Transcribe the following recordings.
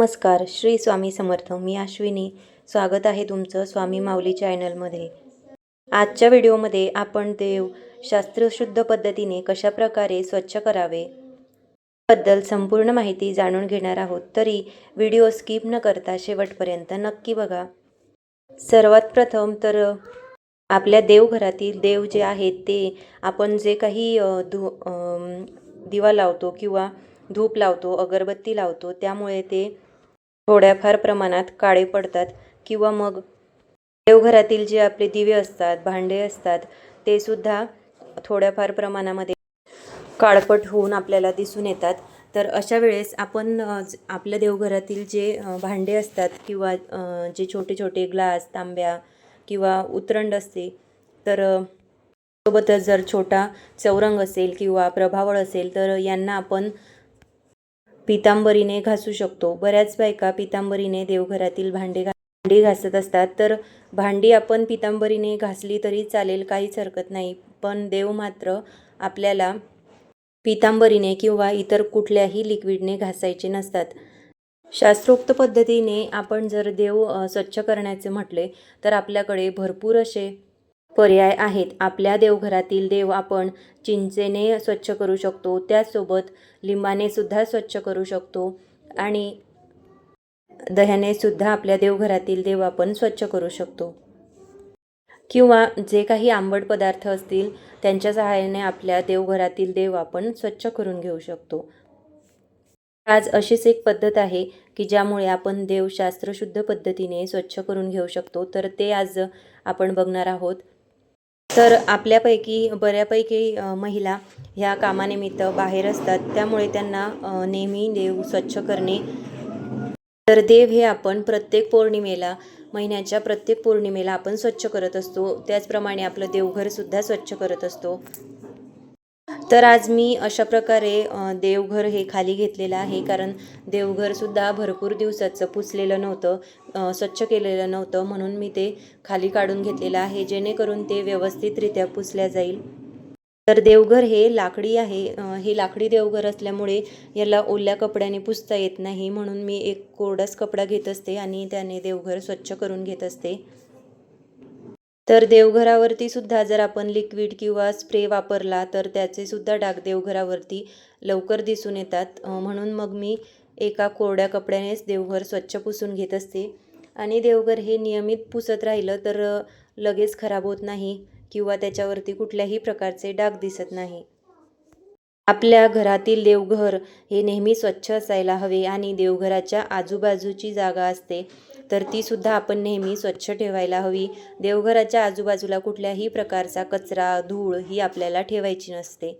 नमस्कार श्री स्वामी समर्थ. मी अश्विनी. स्वागत आहे तुमचं स्वामी माऊली चॅनलमध्ये. आजच्या व्हिडिओमध्ये आपण देव शास्त्रशुद्ध पद्धतीने कशाप्रकारे स्वच्छ करावे बद्दल संपूर्ण माहिती जाणून घेणार आहोत. तरी व्हिडिओ स्किप न करता शेवटपर्यंत नक्की बघा. सर्वात प्रथम तर आपल्या देवघरातील देव जे आहेत ते आपण जे काही धु धू दिवा लावतो किंवा धूप लावतो अगरबत्ती लावतो त्यामुळे ते थोड्याफार प्रमाणात काळे पडतात किंवा मग देवघरातील जे आपले दिवे असतात भांडे असतात ते सुद्धा थोड्याफार प्रमाणामध्ये काळपट होऊन आपल्याला दिसून येतात. तर अशा वेळेस आपण आपल्या देवघरातील जे भांडे असतात किंवा जे छोटे छोटे ग्लास तांब्या किंवा उतरंड असते तर सोबतच जर छोटा चौरंग असेल किंवा प्रभावळ असेल तर यांना आपण पितांबरीने घासू शकतो. बऱ्याच बायका पितांबरीने देवघरातील भांडे घा भांडी घासत असतात. तर भांडी आपण पितांबरीने घासली तरी चालेल काहीच हरकत नाही. पण देव मात्र आपल्याला पितांबरीने किंवा इतर कुठल्याही लिक्विडने घासायचे नसतात. शास्त्रोक्त पद्धतीने आपण जर देव स्वच्छ करण्याचे म्हटले तर आपल्याकडे भरपूर असे पर्याय आहेत. आपल्या देवघरातील देव आपण चिंचेने स्वच्छ करू शकतो. त्याचसोबत लिंबाने सुद्धा स्वच्छ करू शकतो. आणि दह्याने सुद्धा आपल्या देवघरातील देव आपण स्वच्छ करू शकतो. किंवा जे काही आंबट पदार्थ असतील त्यांच्या सहाय्याने आपल्या देवघरातील देव आपण स्वच्छ करून घेऊ शकतो. आज अशीच एक पद्धत आहे की ज्यामुळे आपण देव शास्त्रशुद्ध पद्धतीने स्वच्छ करून घेऊ शकतो. तर ते आज आपण बघणार आहोत. तर आपल्यापैकी बऱ्यापैकी महिला ह्या कामानिमित्त बाहेर असतात. त्यामुळे त्यांना नेहमी देव स्वच्छ करणे. तर देव हे आपण प्रत्येक पौर्णिमेला महिन्याच्या प्रत्येक पौर्णिमेला आपण स्वच्छ करत असतो. त्याचप्रमाणे आपलं देवघरसुद्धा स्वच्छ करत असतो. तर आज मी अशा प्रकारे देवघर हे खाली घेतलेलं आहे. कारण देवघरसुद्धा भरपूर दिवसाचं पुसलेलं नव्हतं स्वच्छ केलेलं नव्हतं. म्हणून मी ते खाली काढून घेतलेलं आहे जेणेकरून ते व्यवस्थितरित्या पुसल्या जाईल. तर देवघर हे लाकडी आहे. हे लाकडी देवघर असल्यामुळे याला ओल्या कपड्याने पुसता येत नाही. म्हणून मी एक कोरडाच कपडा घेत असते आणि त्याने देवघर स्वच्छ करून घेत असते. तर देवघरावरती सुद्धा जर आपण लिक्विड किंवा स्प्रे वापरला तर त्याचे सुद्धा डाग देवघरावरती लवकर दिसून येतात. म्हणून मग मी एका कोरड्या कपड्यानेच देवघर स्वच्छ पुसून घेत असते. आणि देवघर हे नियमित पुसत राहिलं तर लगेच खराब होत नाही किंवा त्याच्यावरती कुठल्याही प्रकारचे डाग दिसत नाही. आपल्या घरातील देवघर हे नेहमी स्वच्छ असायला हवे आणि देवघराच्या आजूबाजूची जागा असते. तर ती सुद्धा आपण नेहमी स्वच्छ ठेवायला हवी. देवघराच्या आजूबाजूला कुठल्याही प्रकारचा कचरा धूळ ही आपल्याला ठेवायची नसते.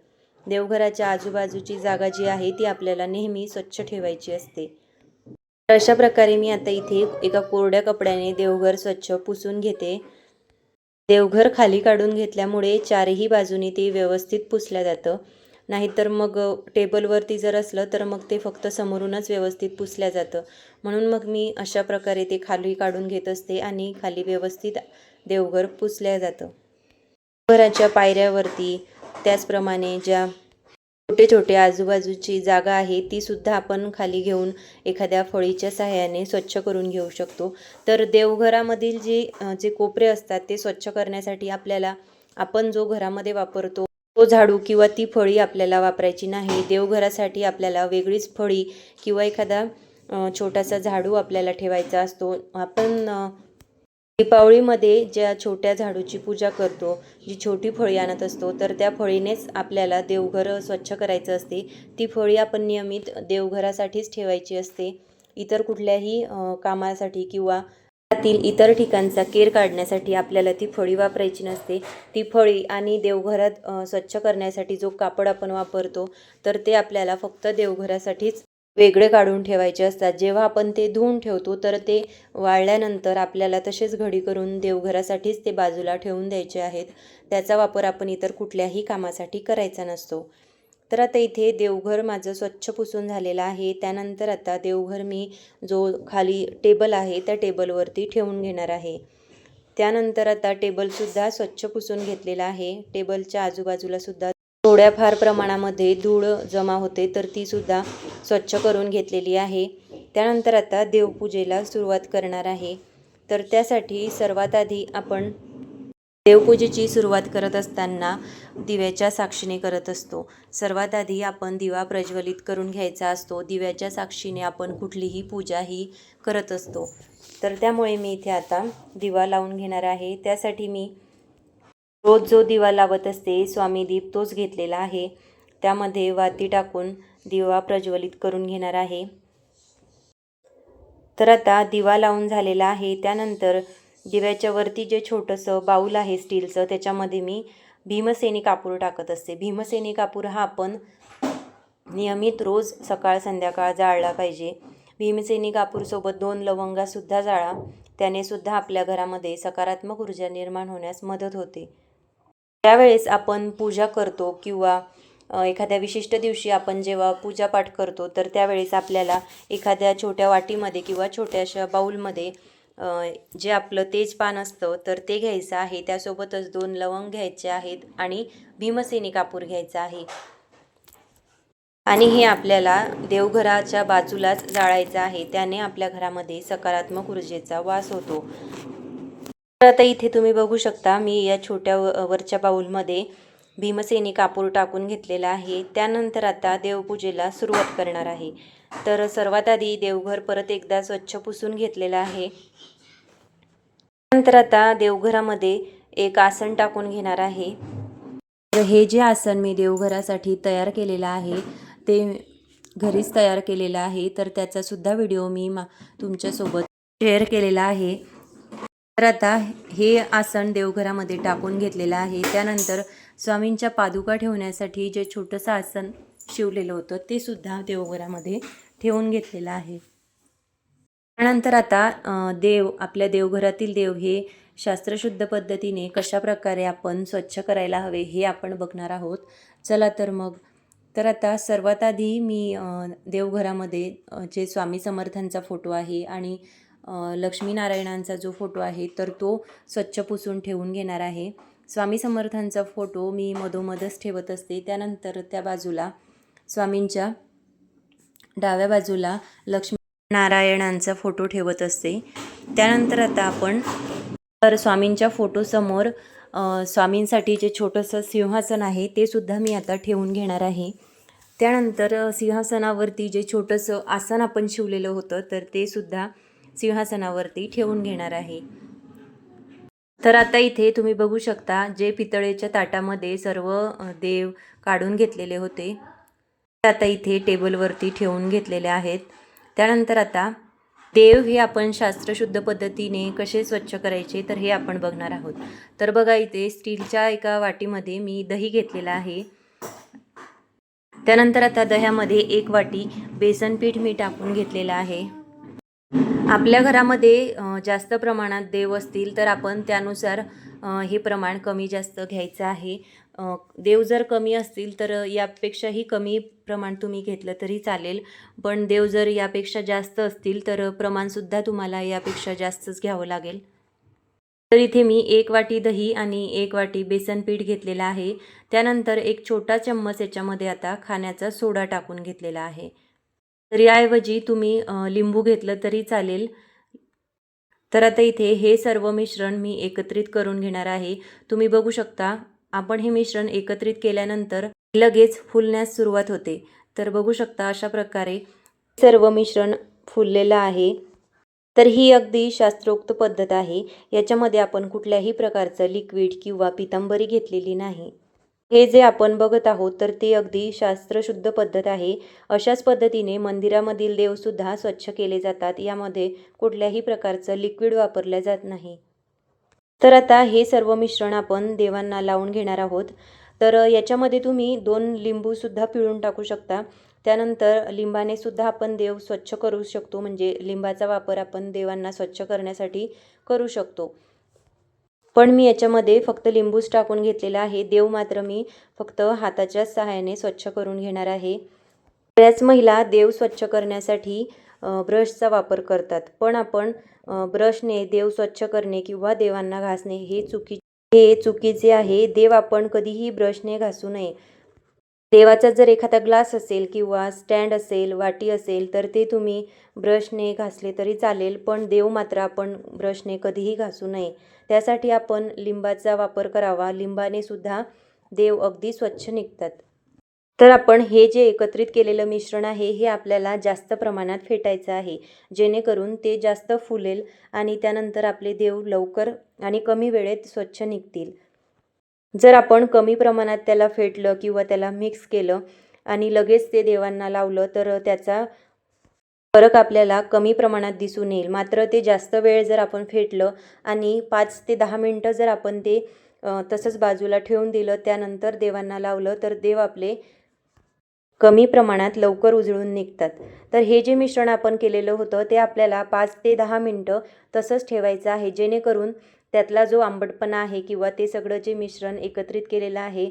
देवघराच्या आजूबाजूची जागा जी आहे ती आपल्याला नेहमी स्वच्छ ठेवायची असते. तर अशा प्रकारे मी आता इथे एका कोरड्या कपड्याने देवघर स्वच्छ पुसून घेते. देवघर खाली काढून घेतल्यामुळे चारही बाजूनी ते व्यवस्थित पुसलं जातं. नाहीतर मग टेबलवरती जर असलं तर मग ते फक्त समोरूनच व्यवस्थित पुसल्या जातं. म्हणून मग मी अशा प्रकारे ते खाली काढून घेत असते आणि खाली व्यवस्थित देवघर पुसल्या जातं. घराच्या पायऱ्यावरती त्याचप्रमाणे ज्या छोटे छोटे आजूबाजूची जागा आहे ती सुद्धा आपण खाली घेऊन एखाद्या फळीच्या सहाय्याने स्वच्छ करून घेऊ शकतो. तर देवघरामधील जे जे कोपरे असतात ते स्वच्छ करण्यासाठी आपल्याला आपण जो घरामध्ये वापरतो तो झाडू किंवा ती फळी आपल्याला वापरायची नाही. देवघरासाठी आपल्याला वेगळीच फळी किंवा एखादा छोटासा झाडू आपल्याला ठेवायचा असतो. आपण दीपावळीमध्ये ज्या छोट्या झाडूची पूजा करतो जी छोटी फळी आणत असतो तर त्या फळीनेच आपल्याला देवघर स्वच्छ करायचं असते. ती फळी आपण नियमित देवघरासाठीच ठेवायची असते. इतर कुठल्याही कामासाठी किंवा घरातील इतर ठिकाणचा केर काढण्यासाठी आपल्याला ती फळी वापरायची नसते. ती फळी आणि देवघरात स्वच्छ करण्यासाठी जो कापड आपण वापरतो तर ते आपल्याला फक्त देवघरासाठीच वेगळे काढून ठेवायचे असतात. जेव्हा आपण ते धुवून ठेवतो तर ते वाळल्यानंतर आपल्याला तसेच घडी करून देवघरासाठीच ते बाजूला ठेवून द्यायचे आहेत. त्याचा वापर आपण इतर कुठल्याही कामासाठी करायचा नसतो. तर आता इथे देवघर माझं स्वच्छ पुसून झालेलं आहे. त्यानंतर आता देवघर मी जो खाली टेबल आहे त्या टेबलवरती ठेवून घेणार आहे. त्यानंतर आता टेबलसुद्धा स्वच्छ पुसून घेतलेला आहे. टेबलच्या आजूबाजूलासुद्धा थोड्याफार प्रमाणामध्ये धूळ जमा होते तर तीसुद्धा स्वच्छ करून घेतलेली आहे. त्यानंतर आता देवपूजेला सुरुवात करणार आहे. तर त्यासाठी सर्वात आधी आपण देवपूजेची सुरुवात करत असताना दिव्याच्या साक्षीने करत असतो. सर्वात आधी आपण दिवा प्रज्वलित करून घ्यायचा असतो. दिव्याच्या साक्षीने आपण कुठलीही पूजा ही करत असतो. तर त्यामुळे मी इथे आता दिवा लावून घेणार आहे. त्यासाठी मी रोज जो दिवा लावत असते स्वामी दीप तोच घेतलेला आहे. त्यामध्ये वाती टाकून दिवा प्रज्वलित करून घेणार आहे. तर आता दिवा लावून झालेला आहे. त्यानंतर दिव्याच्या वरती जे छोटंसं बाऊल आहे स्टीलचं त्याच्यामध्ये मी भीमसेनी कापूर टाकत असते. भीमसेनी कापूर हा आपण नियमित रोज सकाळ संध्याकाळ जाळला पाहिजे. भीमसेनी कापूरसोबत दोन लवंगासुद्धा जाळा. त्याने सुद्धा आपल्या घरामध्ये सकारात्मक ऊर्जा निर्माण होण्यास मदत होते. त्यावेळेस आपण पूजा करतो किंवा एखाद्या विशिष्ट दिवशी आपण जेव्हा पूजापाठ करतो तर त्यावेळेस आपल्याला एखाद्या छोट्या वाटीमध्ये किंवा छोट्याशा बाऊलमध्ये जे आपलं तेजपान असतं तर ते घ्यायचं आहे. त्यासोबतच दोन लवंग घ्यायचे आहेत आणि भीमसेनी कापूर घ्यायचा आहे. आणि हे आपल्याला देवघराच्या बाजूलाच जाळायचं आहे. त्याने आपल्या घरामध्ये सकारात्मक ऊर्जेचा वास होतो. तर आता इथे तुम्ही बघू शकता मी या छोट्या व- वरच्या बाऊलमध्ये भीमसेनी कापूर टाकून घेतलेला आहे. त्यानंतर आता देवपूजेला सुरुवात करणार आहे. तर सर्वात आधी देवघर परत एकदा स्वच्छ पुसून घेतलेलं आहे. नंतर आता देवघरामध्ये एक आसन टाकून घेणार आहे. तर हे जे आसन मी देवघरासाठी तयार केलेलं आहे ते घरीच तयार केलेलं आहे. तर त्याचासुद्धा व्हिडिओ मी मा तुमच्यासोबत शेअर केलेला आहे. तर आता हे आसन देवघरामध्ये टाकून घेतलेलं आहे. त्यानंतर स्वामींच्या पादुका ठेवण्यासाठी जे छोटंसं आसन शिवलेलं होतं ते सुद्धा देवघरामध्ये ठेवून घेतलेलं आहे. त्यानंतर आता देव आपल्या देवघरातील देव हे शास्त्रशुद्ध पद्धतीने कशा प्रकारे आपण स्वच्छ करायला हवे हे आपण बघणार आहोत. चला तर मग. तर आता सर्वात आधी मी देवघरामध्ये जे स्वामी समर्थांचा फोटो आहे आणि लक्ष्मीनारायणांचा जो फोटो आहे तर तो स्वच्छ पुसून ठेवून घेणार आहे. स्वामी समर्थांचा फोटो मी मधोमधच ठेवत असते. त्यानंतर त्या बाजूला स्वामींच्या डाव्या बाजूला लक्ष्मी नारायणांचा फोटो ठेवत असते. त्यानंतर आता आपण तर स्वामींच्या फोटोसमोर स्वामींसाठी जे छोटंसं सिंहासन आहे ते सुद्धा मी आता ठेवून घेणार आहे. त्यानंतर सिंहासनावरती जे छोटंसं आसन आपण शिवलेलं होतं तर ते सुद्धा सिंहासनावरती ठेवून घेणार आहे. तर आता इथे तुम्ही बघू शकता जे पितळेच्या ताटामध्ये सर्व देव काढून घेतलेले होते ते आता इथे टेबलवरती ठेवून घेतलेले आहेत. त्यानंतर आता देव हे आपण शास्त्रशुद्ध पद्धतीने कसे स्वच्छ करायचे तर हे आपण बघणार आहोत. तर बघा इथे स्टीलच्या एका वाटीमध्ये मी दही घेतलेलं आहे. त्यानंतर आता दह्यामध्ये एक वाटी बेसन पीठ मी टाकून घेतलेलं आहे. आपल्या घरामध्ये जास्त प्रमाणात देव असतील तर आपण त्यानुसार हे प्रमाण कमी जास्त घ्यायचं आहे. देव जर कमी असतील तर यापेक्षाही कमी प्रमाण तुम्ही घेतलं तरी चालेल. पण देव जर यापेक्षा जास्त असतील तर प्रमाणसुद्धा तुम्हाला यापेक्षा जास्तच घ्यावं लागेल. तर इथे मी एक वाटी दही आणि एक वाटी बेसन पीठ घेतलेलं आहे. त्यानंतर एक छोटा चम्मच याच्यामध्ये आता खाण्याचा सोडा टाकून घेतलेला आहे. तर याऐवजी तुम्ही लिंबू घेतलं तरी चालेल. तर आता इथे हे सर्व मिश्रण मी एकत्रित करून घेणार आहे. तुम्ही बघू शकता आपण हे मिश्रण एकत्रित केल्यानंतर लगेच फुलण्यास सुरुवात होते. तर बघू शकता अशा प्रकारे सर्व मिश्रण फुललेलं आहे. तर ही अगदी शास्त्रोक्त पद्धत आहे. याच्यामध्ये आपण कुठल्याही प्रकारचं लिक्विड किंवा पितांबरी घेतलेली नाही. हे जे आपण बघत आहोत तर ते अगदी शास्त्रशुद्ध पद्धत आहे. अशाच पद्धतीने मंदिरामधील देवसुद्धा स्वच्छ केले जातात. यामध्ये कुठल्याही प्रकारचं लिक्विड वापरलं जात नाही. तर आता हे सर्व मिश्रण आपण देवांना लावून घेणार आहोत. तर याच्यामध्ये तुम्ही दोन लिंबूसुद्धा पिळून टाकू शकता. त्यानंतर लिंबाने सुद्धा आपण देव स्वच्छ करू शकतो. म्हणजे लिंबाचा वापर आपण देवांना स्वच्छ करण्यासाठी करू शकतो. पण मी याच्यामध्ये फक्त लिंबूच टाकून घेतलेला आहे. देव मात्र मी फक्त हाताच्या सहाय्याने स्वच्छ करून घेणार आहे. बऱ्याच महिला देव स्वच्छ करण्यासाठी ब्रशचा वापर करतात. पण आपण ब्रशने देव स्वच्छ करणे किंवा देवांना घासणे हे चुकी हे चुकीचे आहे. देव आपण कधीही ब्रशने घासू नये. देवाचा जर एखादा ग्लास असेल किंवा स्टँड असेल वाटी असेल तर ते तुम्ही ब्रशने घासले तरी चालेल पण देव मात्र आपण ब्रशने कधीही घासू नये. त्यासाठी आपण लिंबाचा वापर करावा. लिंबाने सुद्धा देव अगदी स्वच्छ निघतात. तर आपण हे जे एकत्रित केलेलं मिश्रण आहे हे आपल्याला जास्त प्रमाणात फेटायचं आहे. जेणेकरून ते जास्त फुलेल आणि त्यानंतर आपले देव लवकर आणि कमी वेळेत स्वच्छ निघतील. जर आपण कमी प्रमाणात त्याला फेटलं किंवा त्याला मिक्स केलं आणि लगेच ते देवांना लावलं तर त्याचा फरक आपल्याला कमी प्रमाणात दिसून येईल. मात्र ते जास्त वेळ जर आपण फेटलं आणि पाच ते दहा मिनटं जर आपण ते तसंच बाजूला ठेवून दिलं त्यानंतर देवांना लावलं तर देव आपले कमी प्रमाणात लवकर उजळून निघतात. तर हे जे मिश्रण आपण केलेलं होतं ते आपल्याला पाच ते दहा मिनटं तसंच ठेवायचं आहे जेणेकरून त्यातला जो आंबटपणा आहे किंवा ते सगळं जे मिश्रण एकत्रित केलेलं आहे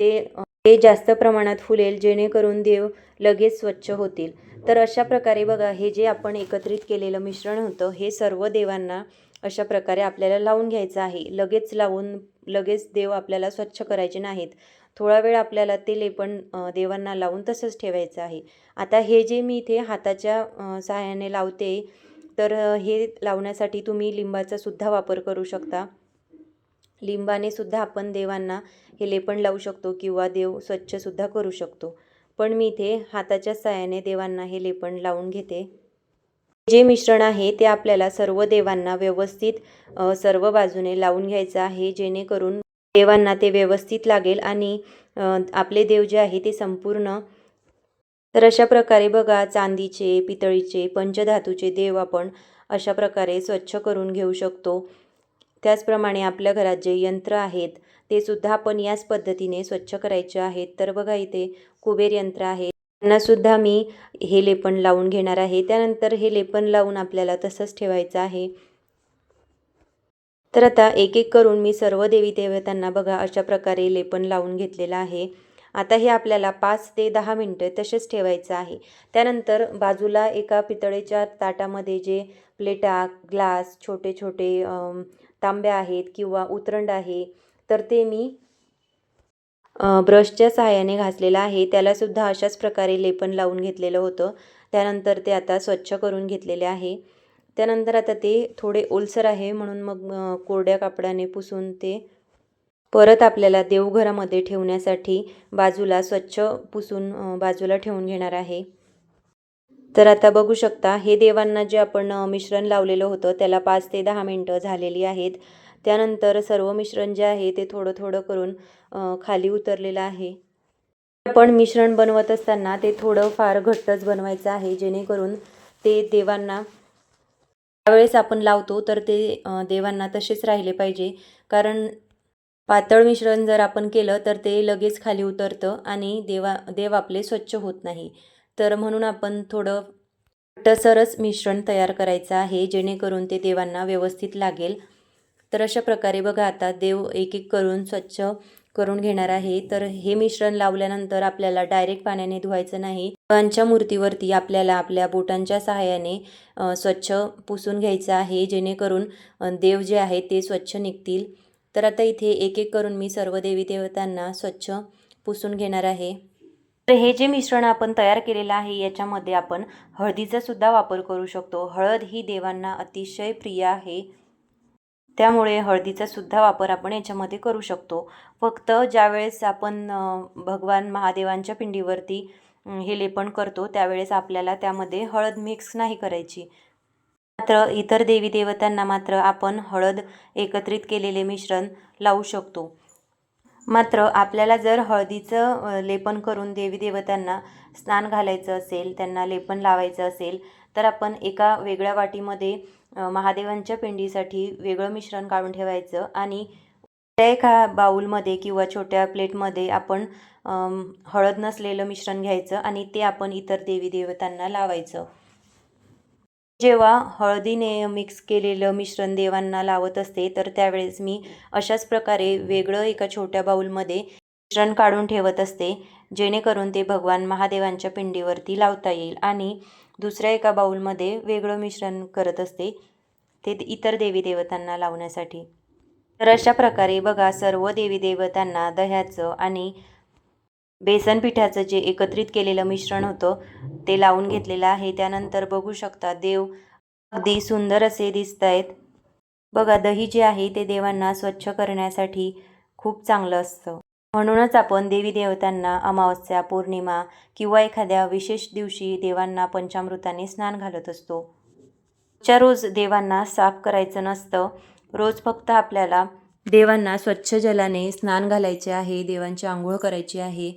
ते हे ते जास्त प्रमाणात फुलेल जेणेकरून देव लगेच स्वच्छ होतील. तर अशा प्रकारे बघा हे जे आपण एकत्रित केलेलं मिश्रण होतं हे सर्व देवांना अशा प्रकारे आपल्याला लावून घ्यायचं आहे. लगेच लावून लगेच देव आपल्याला स्वच्छ करायचे नाहीत. थोडा वेळ आपल्याला ते लेपण देवांना लावून तसंच ठेवायचं आहे. आता हे जे मी इथे हाताच्या सहाय्याने लावते तर हे लावण्यासाठी तुम्ही लिंबाचा सुद्धा वापर करू शकता. लिंबाने सुद्धा आपण देवांना हे लेपण लावू शकतो किंवा देव स्वच्छसुद्धा करू शकतो. पण मी इथे हाताच्या सहाय्याने देवांना हे लेपण लावून घेते. जे मिश्रण आहे ते आपल्याला सर्व देवांना व्यवस्थित सर्व बाजूने लावून घ्यायचं आहे जेणेकरून देवांना ते व्यवस्थित लागेल आणि आपले देव जे आहे ते संपूर्ण तर अशा प्रकारे बघा चांदीचे पितळीचे पंचधातूचे देव आपण अशा प्रकारे स्वच्छ करून घेऊ शकतो. त्याचप्रमाणे आपल्या घरात जे यंत्र आहेत ते सुद्धा आपण याच पद्धतीने स्वच्छ करायचे आहेत. तर बघा इथे कुबेर यंत्र आहे. त्यांनासुद्धा मी हे लेपण लावून घेणार आहे. त्यानंतर हे लेपण लावून आपल्याला तसंच ठेवायचं आहे. तर आता एक एक करून मी सर्व देवी देवतांना बघा अशा प्रकारे लेपन लावून घेतलेलं आहे. आता हे आपल्याला पाच ते दहा मिनटं तसेच ठेवायचं आहे. त्यानंतर बाजूला एका पितळेच्या ताटामध्ये जे प्लेटा ग्लास छोटे छोटे तांब्या आहेत किंवा उतरंड आहे तर ते मी ब्रशच्या सहाय्याने घासलेलं आहे. त्यालासुद्धा अशाच प्रकारे लेपन लावून घेतलेलं होतं. त्यानंतर ते आता स्वच्छ करून घेतलेले आहे. त्यानंतर आता ते थोडे ओलसर आहे म्हणून मग कोरड्या कापडाने पुसून ते परत आपल्याला देवघरामध्ये ठेवण्यासाठी बाजूला स्वच्छ पुसून बाजूला ठेवून घेणार आहे. तर आता बघू शकता हे देवांना जे आपण मिश्रण लावलेलं होतं त्याला पाच ते दहा मिनटं झालेली आहेत. त्यानंतर सर्व मिश्रण जे आहे ते थोडं थोडं करून खाली उतरलेलं आहे. आपण मिश्रण बनवत असताना ते थोडं फार घट्टच बनवायचं आहे जेणेकरून ते देवांना त्यावेळेस आपण लावतो तर ते देवांना तसेच राहिले पाहिजे. कारण पातळ मिश्रण जर आपण केलं तर ते लगेच खाली उतरतं आणि देवा देव आपले स्वच्छ होत नाही. तर म्हणून आपण थोडं टसरच मिश्रण तयार करायचं आहे जेणेकरून ते देवांना व्यवस्थित लागेल. तर अशा प्रकारे बघा आता देव एक एक करून स्वच्छ करून घेणार आहे. तर हे मिश्रण लावल्यानंतर आपल्याला डायरेक्ट पाण्याने धुवायचं नाही. देवांच्या मूर्तीवरती आपल्याला आपल्या बोटांच्या सहाय्याने स्वच्छ पुसून घ्यायचं आहे. जेणेकरून देव जे आहे ते स्वच्छ निघतील. तर आता इथे एक एक करून मी सर्व देवी देवतांना स्वच्छ पुसून घेणार आहे. तर हे जे मिश्रण आपण तयार केलेलं आहे याच्यामध्ये आपण हळदीचा सुद्धा वापर करू शकतो. हळद ही देवांना अतिशय प्रिय आहे. त्यामुळे हळदीचा सुद्धा वापर आपण याच्यामध्ये करू शकतो. फक्त ज्यावेळेस आपण भगवान महादेवांच्या पिंडीवरती हे लेपन करतो त्यावेळेस आपल्याला त्यामध्ये हळद मिक्स नाही करायची. मात्र इतर देवी देवतांना मात्र आपण हळद एकत्रित केलेले मिश्रण लावू शकतो. मात्र आपल्याला जर हळदीचं लेपन करून देवी देवतांना स्नान घालायचं असेल त्यांना लेपन लावायचं असेल तर आपण एका वेगळ्या वाटीमध्ये महादेवांच्या पिंडीसाठी वेगळं मिश्रण काढून ठेवायचं आणि त्या एका बाऊलमध्ये किंवा छोट्या प्लेटमध्ये आपण हळद नसलेलं मिश्रण घ्यायचं आणि ते आपण इतर देवी देवतांना लावायचं. जेव्हा हळदीने मिक्स केलेलं मिश्रण देवांना लावत असते तर त्यावेळेस मी अशाच प्रकारे वेगळं एका छोट्या बाऊलमध्ये मिश्रण काढून ठेवत असते जेणेकरून ते भगवान महादेवांच्या पिंडीवरती लावता येईल आणि दुसऱ्या एका बाऊलमध्ये वेगळं मिश्रण करत असते ते इतर देवी देवतांना लावण्यासाठी. तर अशा प्रकारे बघा सर्व देवी देवतांना दह्याचं आणि बेसन पिठाचं जे एकत्रित केलेलं मिश्रण होतं ते लावून घेतलेलं आहे. त्यानंतर बघू शकता देव अगदी सुंदर असे दिसत आहेत बघा दही जे आहे ते देवांना स्वच्छ करण्यासाठी खूप चांगलं असतं. म्हणूनच आपण देवी देवतांना अमावस्या पौर्णिमा किंवा एखाद्या विशेष दिवशी देवांना पंचामृताने स्नान घालत असतो. रोजच्या रोज देवांना साफ करायचं नसतं रोज फक्त आपल्याला देवांना स्वच्छ जलाने स्नान घालायचे आहे देवांची आंघोळ करायची आहे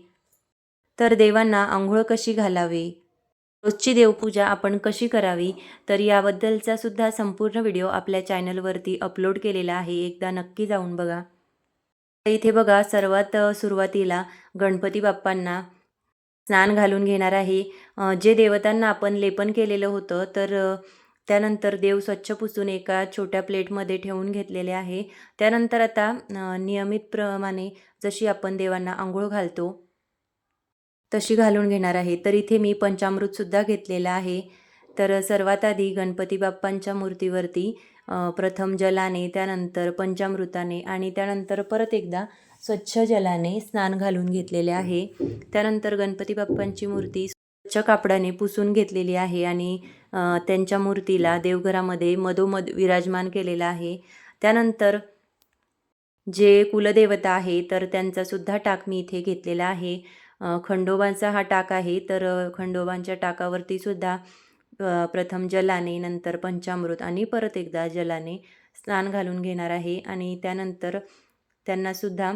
तर देवांना आंघोळ कशी घालावी? रोजची देवपूजा आपण कशी करावी? तर याबद्दलचा सुद्धा संपूर्ण व्हिडिओ आपल्या चॅनलवरती अपलोड केलेला आहे एकदा नक्की जाऊन बघा. इथे बघा सर्वात सुरुवातीला गणपती बाप्पांना स्नान घालून घेणार आहे. जे देवतांना आपण लेपन केलेलं होतं तर त्यानंतर देव स्वच्छ पुसून एका छोट्या प्लेटमध्ये ठेवून घेतलेले आहे. त्यानंतर आता नियमितप्रमाणे जशी आपण देवांना आंघोळ घालतो तशी घालून घेणार आहे. तर इथे मी पंचामृतसुद्धा घेतलेलं आहे. तर सर्वात आधी गणपती बाप्पांच्या मूर्तीवरती प्रथम जलाने त्यानंतर पंचामृताने आणि त्यानंतर परत एकदा स्वच्छ जलाने स्नान घालून घेतलेले आहे. त्यानंतर गणपती बाप्पांची मूर्ती स्वच्छ कापडाने पुसून घेतलेली आहे आणि त्यांच्या मूर्तीला देवघरामध्ये मधोमध विराजमान केलेलं आहे. त्यानंतर जे कुलदेवता आहे तर त्यांचासुद्धा टाक मी इथे घेतलेला आहे. खंडोबांचा हा टाक आहे तर खंडोबांच्या टाकावरती सुद्धा प्रथम जलाने नंतर पंचामृत आणि परत एकदा जलाने स्नान घालून घेणार आहे आणि त्यानंतर त्यांनासुद्धा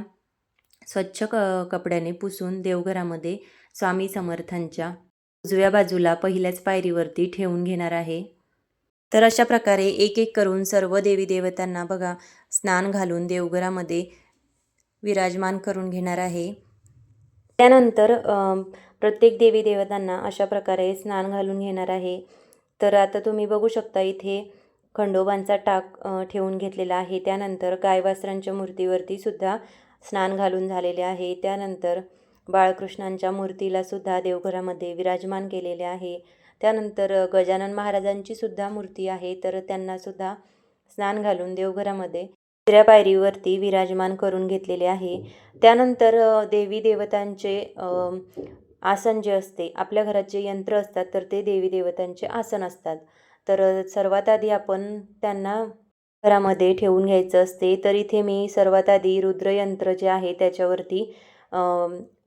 स्वच्छ क कपड्याने पुसून देवघरामध्ये स्वामी समर्थांच्या उजव्या बाजूला पहिल्याच पायरीवरती ठेवून घेणार आहे. तर अशा प्रकारे एक एक करून सर्व देवी देवतांना बघा स्नान घालून देवघरामध्ये विराजमान करून घेणार आहे. त्यानंतर प्रत्येक देवी देवतांना अशा प्रकारे स्नान घालून घेणार आहे. तर आता तुम्ही बघू शकता इथे खंडोबांचा टाक ठेवून घेतलेला आहे. त्यानंतर गायवासरांच्या मूर्तीवरती सुद्धा स्नान घालून झालेले आहे. त्यानंतर बाळकृष्णांच्या मूर्तीला सुद्धा देवघरामध्ये विराजमान केलेले आहे. त्यानंतर गजानन महाराजांची सुद्धा मूर्ती आहे. तर त्यांना सुद्धा स्नान घालून देवघरामध्ये तिसऱ्या पायरीवरती विराजमान करून घेतलेले आहे. त्यानंतर देवी देवतांचे आसन जे असते आपल्या घरात जे यंत्र असतात तर ते देवी देवतांचे आसन असतात. तर सर्वात आधी आपण त्यांना घरामध्ये ठेवून घ्यायचं असते तर इथे मी सर्वात आधी रुद्रयंत्र जे आहे त्याच्यावरती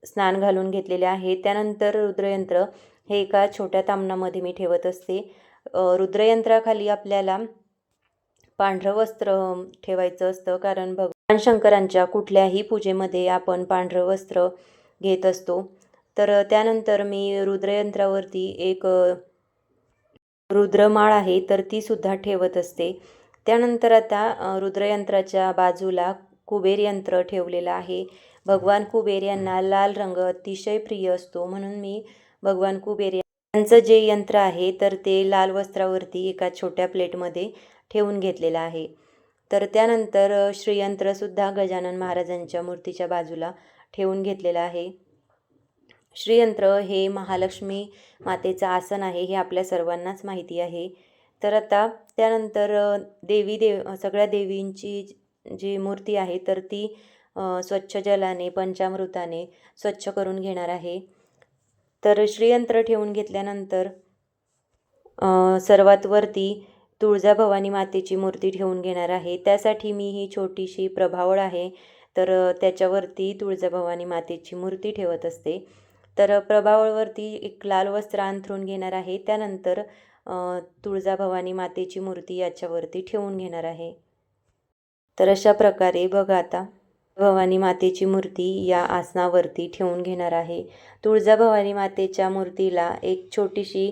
स्नान घालून घेतलेले आहे. त्यानंतर रुद्रयंत्र हे एका छोट्या तामणामध्ये मी ठेवत असते. रुद्रयंत्राखाली आपल्याला पांढरं वस्त्र ठेवायचं असतं कारण भगवान शंकरांच्या कुठल्याही पूजेमध्ये आपण पांढरं वस्त्र घेत असतो. तर त्यानंतर मी रुद्रयंत्रावरती एक रुद्रमाळ आहे तर ती सुद्धा ठेवत असते. त्यानंतर आता रुद्रयंत्राच्या बाजूला कुबेर यंत्र ठेवलेलं आहे. भगवान कुबेर यांना लाल रंग अतिशय प्रिय असतो म्हणून मी भगवान कुबेर त्यांचं जे यंत्र आहे तर ते लाल वस्त्रावरती एका छोट्या प्लेटमध्ये ठेवून घेतलेलं आहे. तर त्यानंतर श्रीयंत्रसुद्धा गजानन महाराजांच्या मूर्तीच्या बाजूला ठेवून घेतलेलं आहे. श्रीयंत्र हे महालक्ष्मी मातेचं आसन आहे हे आपल्या सर्वांनाच माहिती आहे. तर आता त्यानंतर देवी देव सगळ्या देवींची जी मूर्ती आहे तर ती स्वच्छ जलाने पंचामृताने स्वच्छ करून घेणार आहे. तर श्रीयंत्र ठेवून घेतल्यानंतर सर्वात वरती तुळजाभवानी मातेची मूर्ती ठेवून घेणार आहे. त्यासाठी मी ही छोटीशी प्रभावळ आहे. तर त्याच्यावरती तुळजाभवानी मातेची मूर्ती ठेवत असते. तर प्रभावळवरती एक लाल वस्त्र अंथरून घेणार आहे. त्यानंतर तुळजाभवानी मातेची मूर्ती याच्यावरती ठेवून घेणार आहे. तर अशा प्रकारे बघा आता. भवानी मातेची मूर्ती या आसनावरती ठेवून घेणार आहे. तुळजाभवानी मातेच्या मूर्तीला एक छोटीशी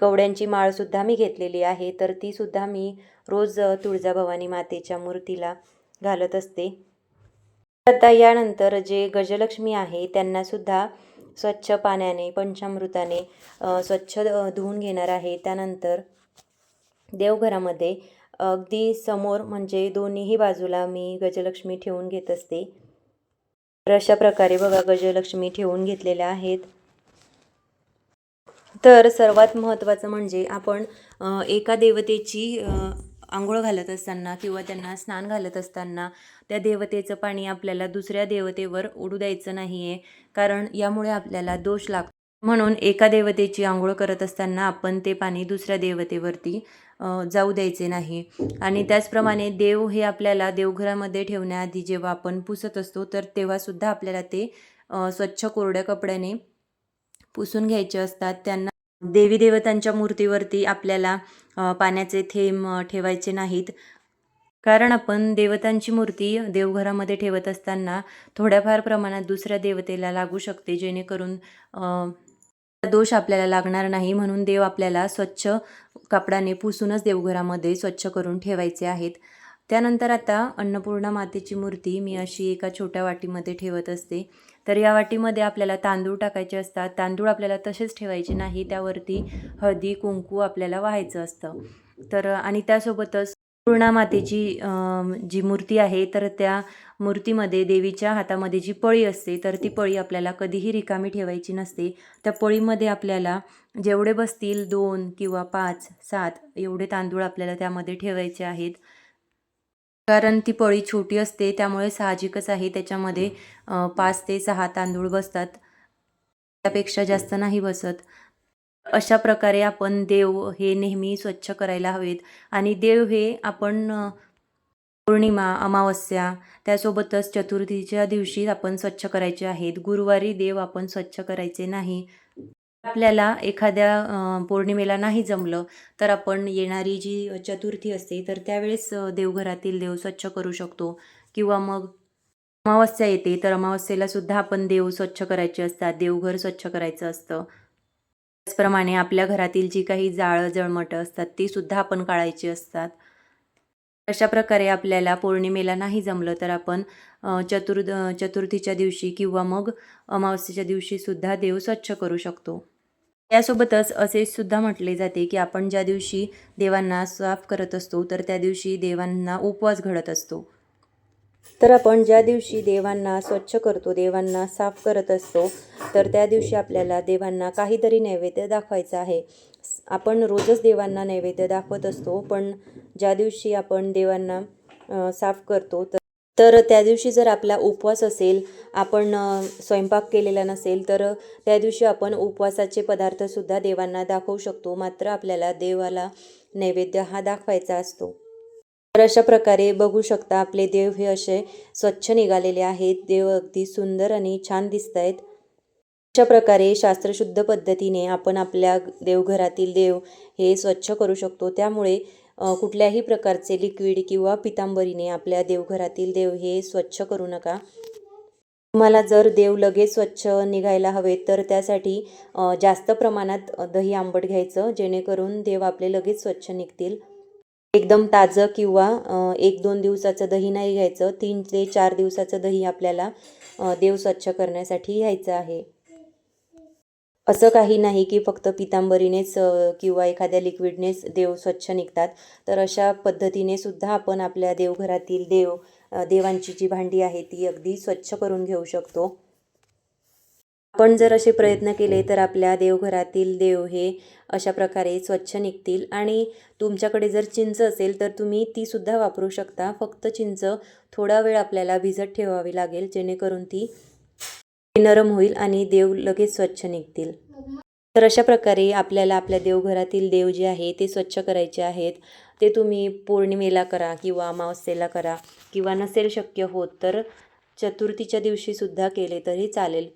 कवड्यांची माळसुद्धा मी घेतलेली आहे. तर तीसुद्धा मी रोज तुळजाभवानी मातेच्या मूर्तीला घालत असते. आता यानंतर जे गजलक्ष्मी आहे त्यांनासुद्धा स्वच्छ पाण्याने पंचामृताने स्वच्छ धुवून घेणार आहे. त्यानंतर देवघरामध्ये अगदी समोर म्हणजे दोन्हीही बाजूला मी गजलक्ष्मी ठेवून घेत असते. तर अशा प्रकारे बघा गजलक्ष्मी ठेवून घेतलेल्या आहेत. तर सर्वात महत्त्वाचं म्हणजे आपण एका देवतेची आंघोळ घालत असताना किंवा त्यांना स्नान घालत असताना त्या देवतेचं पाणी आपल्याला दुसऱ्या देवतेवर उडू द्यायचं नाही आहे कारण यामुळे आपल्याला दोष लागतो. म्हणून एका देवतेची आंघोळ करत असताना आपण ते पाणी दुसऱ्या देवतेवरती जाऊ द्यायचे नाही. आणि त्याचप्रमाणे देव हे आपल्याला देवघरामध्ये ठेवण्याआधी जेव्हा आपण पुसत असतो तर तेव्हासुद्धा आपल्याला ते स्वच्छ कोरड्या कपड्याने पुसून घ्यायचे असतात. त्यांना देवी देवतांच्या मूर्तीवरती आपल्याला पाण्याचे थेंब ठेवायचे नाहीत. कारण आपण देवतांची मूर्ती देवघरामध्ये ठेवत असताना थोड्याफार प्रमाणात दुसऱ्या देवतेला लागू शकते जेणेकरून दोष आपल्याला लागणार नाही म्हणून देव आपल्याला स्वच्छ कापडाने पुसूनच देवघरामध्ये स्वच्छ करून ठेवायचे आहेत. त्यानंतर आता अन्नपूर्णा मातेची मूर्ती मी अशी एका छोट्या वाटीमध्ये ठेवत असते. तर या वाटीमध्ये आपल्याला तांदूळ टाकायचे असतात. तांदूळ आपल्याला तसेच ठेवायचे नाही. त्यावरती हळदी कुंकू आपल्याला व्हायचं असतं. तर आणि त्यासोबतच मातेची अम, जी मूर्ती आहे तर त्या मूर्तीमध्ये देवीच्या हातामध्ये जी पळी असते तर ती पळी आपल्याला कधीही रिकामी ठेवायची नसते. त्या पळीमध्ये आपल्याला जेवढे बसतील दोन किंवा पाच सात एवढे तांदूळ आपल्याला त्यामध्ये ठेवायचे आहेत. कारण ती पळी छोटी असते त्यामुळे साहजिकच आहे. त्याच्यामध्ये अ, पाच ते सहा तांदूळ बसतात. त्यापेक्षा जास्त नाही बसत. अशा प्रकारे आपण देव हे नेहमी स्वच्छ करायला हवेत. आणि देव हे आपण पौर्णिमा अमावस्या त्यासोबतच चतुर्थीच्या दिवशी आपण स्वच्छ करायचे आहेत. गुरुवारी देव आपण स्वच्छ करायचे नाही. आपल्याला एखाद्या पौर्णिमेला नाही जमलं तर आपण येणारी जी चतुर्थी असते तर त्यावेळेस देवघरातील देव स्वच्छ करू शकतो. किंवा मग अमावस्या येते तर अमावस्येला सुद्धा आपण देव स्वच्छ करायचे असतात. देवघर स्वच्छ करायचं असतं. त्याचप्रमाणे आपल्या घरातील जी काही जाळं जळमटं असतात ती सुद्धा आपण काढायची असतात. अशा प्रकारे आपल्याला पौर्णिमेला नाही जमलं तर आपण चतुर्द चतुर्थीच्या दिवशी किंवा मग अमावस्येच्या दिवशी सुद्धा देव स्वच्छ करू शकतो. यासोबतच असे सुद्धा म्हटले जाते की आपण ज्या दिवशी देवांना साफ करत असतो तर त्या दिवशी देवांना उपवास घडत असतो. तर आपण ज्या दिवशी देवांना स्वच्छ करतो देवांना साफ करत असतो तर त्या दिवशी आपल्याला देवांना काहीतरी नैवेद्य दाखवायचं आहे. आपण रोजच देवांना नैवेद्य दाखवत असतो पण ज्या दिवशी आपण देवांना साफ करतो तर तर त्या दिवशी जर आपला उपवास असेल आपण स्वयंपाक केलेला नसेल तर त्या दिवशी आपण उपवासाचे पदार्थसुद्धा देवांना दाखवू शकतो. मात्र आपल्याला देवाला नैवेद्य हा दाखवायचा असतो. तर अशा प्रकारे बघू शकता आपले देव हे असे स्वच्छ निघालेले आहेत. देव अगदी सुंदर आणि छान दिसत आहेत. अशा प्रकारे शास्त्रशुद्ध पद्धतीने आपण आपल्या देवघरातील देव हे स्वच्छ करू शकतो. त्यामुळे कुठल्याही प्रकारचे लिक्विड किंवा पितांबरीने आपल्या देवघरातील देव हे स्वच्छ करू नका. तुम्हाला जर देव लगेच स्वच्छ निघायला हवेत तर त्यासाठी जास्त प्रमाणात दही आंबट घ्यायचं जेणेकरून देव आपले लगेच स्वच्छ निघतील. एकदम ताजं किंवा एक दोन दिवसाचं दही नाही घ्यायचं तीन ते चार दिवसाचं दही आपल्याला देव स्वच्छ करण्यासाठी घ्यायचं आहे. असं काही नाही की फक्त पितांबरीनेच किंवा एखाद्या लिक्विडनेच देव स्वच्छ निघतात. तर अशा पद्धतीने सुद्धा आपण आपल्या देवघरातील देव देवांची जी भांडी आहे ती अगदी स्वच्छ करून घेऊ शकतो. आपण जर असे प्रयत्न केले तर आपल्या देवघरातील देव हे अशा प्रकारे स्वच्छ निघतील आणि तुमच्याकडे जर चिंच असेल तर तुम्ही ती सुद्धा वापरू शकता. फक्त चिंच थोडा वेळ आपल्याला भिजत ठेवावी लागेल जेणेकरून ती नरम होईल आणि देव लगेच स्वच्छ निघतील. तर अशा प्रकारे आपल्याला आपल्या देवघरातील देव जे आहे ते स्वच्छ करायचे आहेत. ते तुम्ही पौर्णिमेला करा किंवा अमावस्येला करा किंवा नसेल शक्य होत तर चतुर्थीच्या दिवशीसुद्धा केले तरी चालेल.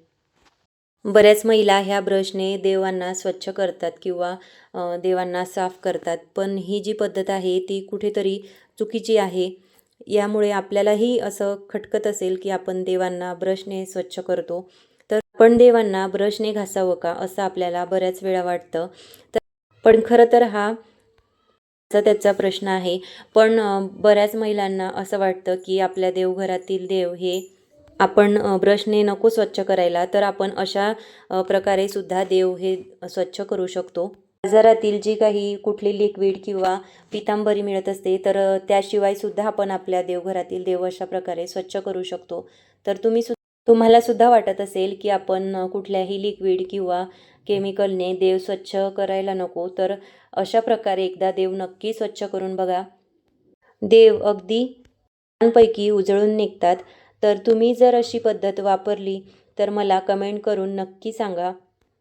बऱ्याच महिला ह्या ब्रशने देवांना स्वच्छ करतात किंवा देवांना साफ करतात. पण ही जी पद्धत आहे ती कुठेतरी चुकीची आहे. यामुळे आपल्यालाही असं खटकत असेल की आपण देवांना ब्रशने स्वच्छ करतो. तर पण देवांना ब्रशने घासावं का असं आपल्याला बऱ्याच वेळा वाटतं. तर पण खरं तर हा त्याचा प्रश्न आहे. पण बऱ्याच महिलांना असं वाटतं की आपल्या देवघरातील देव हे आपण ब्रशने नको स्वच्छ करायला तर आपण अशा प्रकारे सुद्धा देव हे स्वच्छ करू शकतो. बाजारातील जी काही कुठली लिक्विड किंवा पितांबरी मिळत असते तर त्याशिवाय सुद्धा आपण आपल्या देवघरातील देव अशा प्रकारे स्वच्छ करू शकतो. तर तुम्ही सु तुम्हाला सुद्धा वाटत असेल की आपण कुठल्याही लिक्विड किंवा केमिकलने देव स्वच्छ करायला नको तर अशा प्रकारे एकदा देव नक्की स्वच्छ करून बघा. देव अगदी छानपैकी उजळून निघतात. तर तुम्ही जर अशी पद्धत वापरली तर मला कमेंट करून नक्की सांगा.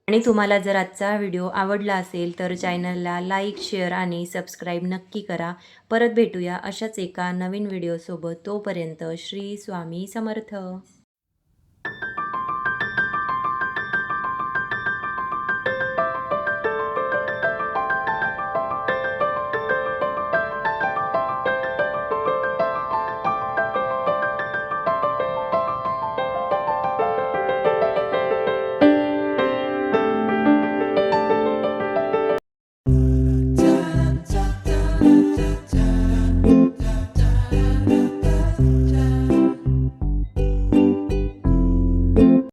आणि तुम्हाला जर आजचा व्हिडिओ आवडला असेल तर चॅनलला लाईक शेअर आणि सबस्क्राईब नक्की करा. परत भेटूया अशाच एका नवीन व्हिडिओसोबत. तोपर्यंत श्री स्वामी समर्थ.